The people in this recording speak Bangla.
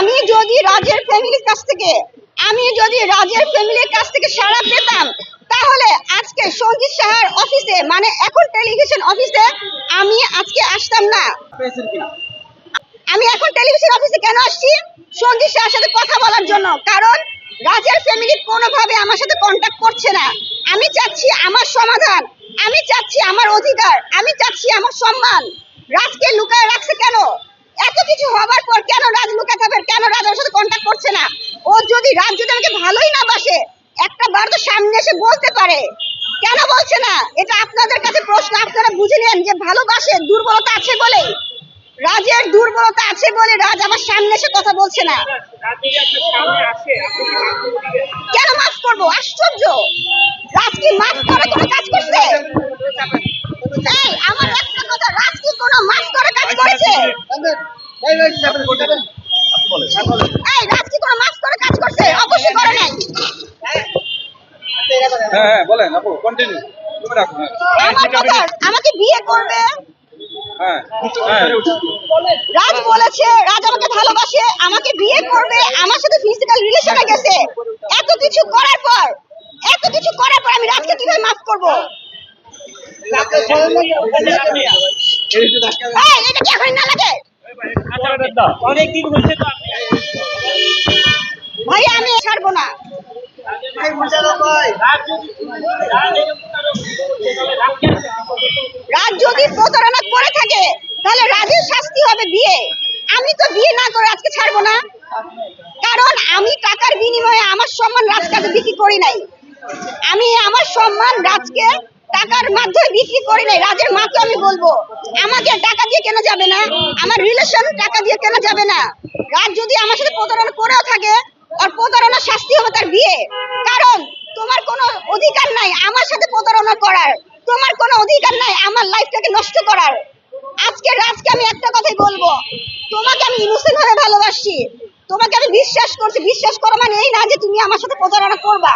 আমি যদি রাজের ফ্যামিলির কাছ থেকে, আমি যদি রাজের ফ্যামিলির কাছ থেকে সাড়া পেতাম, তাহলে আজকে সঞ্জিত সাহার অফিসে মানে এখন টেলিভিশন অফিসে আমি আজকে আসতাম না। আমি এখন টেলিভিশন অফিসে কেন আসছি? সঞ্জিত শাহের সাথে কথা বলার জন্য, কারণ রাজের ফ্যামিলি কোনোভাবে আমার সাথে কন্ট্যাক্ট করছে না। আমি চাচ্ছি আমার সমাধান, আমি চাচ্ছি আমার অধিকার, আমি চাচ্ছি আমার সম্মান। রাজকে লুকায় রাখছে কেন? কিছু হবার পর কেন রাজ লুকাতে হবে কেন রাজ ওর সাথে কন্ট্যাক্ট করছে না? ও যদি রাজ যদি আমাকে ভালোই না বাসে, একটা বার তো সামনে এসে বলতে পারে। কেন বলছে না? এটা আপনাদের কাছে প্রশ্ন, আপনারা বুঝে নেন যে ভালোবাসে দুর্বলতা আছে বলেই রাজের দুর্বলতা আছে বলে রাজ আমার সামনে এসে কথা বলছে না? কেন মাফ করব? আশ্চর্য! রাজ কি মাফ করে কোনো কাজ করছে? আমার একটা কথা, রাজ কি কোনো মাফ করে কাজ করেছে? এই রাজ কি কোনো মাফ করে কাজ করছে অবশ্যই করে নাই। হ্যাঁ হ্যাঁ বলেন আপু কন্টিনিউ তুমি রাখো হ্যাঁ। আমার কথা আমাকে বিয়ে করবে। হ্যাঁ হ্যাঁ। রাজ বলেছে রাজ আমাকে ভালোবাসে আমাকে বিয়ে করবে আমার সাথে ফিজিক্যাল রিলেশনে গেছে। এত কিছু করার পর এত কিছু করার পর আমি রাজকে কীভাবে মাফ করব? এই এটা কি এখন না লাগে? অনেকদিন হচ্ছে তো ভাই আমি ছাড়বো না। রাজ যদি প্রতারণা করে থাকে তাহলে রাজের শাস্তি হবে বিয়ে। আমি তো বিয়ে না করে আজকে ছাড়বো না। কারণ আমি টাকার বিনিময়ে আমার সম্মান রাজকে আজ বিক্রি করি নাই। আমি আমার সম্মান রাজকে টাকার মাধ্যমে বিক্রি করি নাই, রাজের মাকে আমি বলব, আমাকে টাকা দিয়ে কেনা যাবে না? আমার রিলেশন টাকা দিয়ে কেনা যাবে না? রাজ যদি আমার সাথে প্রতারণা করেও থাকে, আর প্রতারণার শাস্তি হবে তার বিয়ে। কারণ তোমার কোনো অধিকার নাই আমার সাথে প্রতারণা করার। তোমার কোনো অধিকার নাই আমার লাইফটাকে নষ্ট করার। আজকে রাজকে আমি একটা কথাই বলব, তোমাকে আমি ইনোসেন্ট ভাবে ভালোবাসি তোমাকে আমি বিশ্বাস করছি। বিশ্বাস করা মানে এই না যে তুমি আমার সাথে প্রতারণা করবা।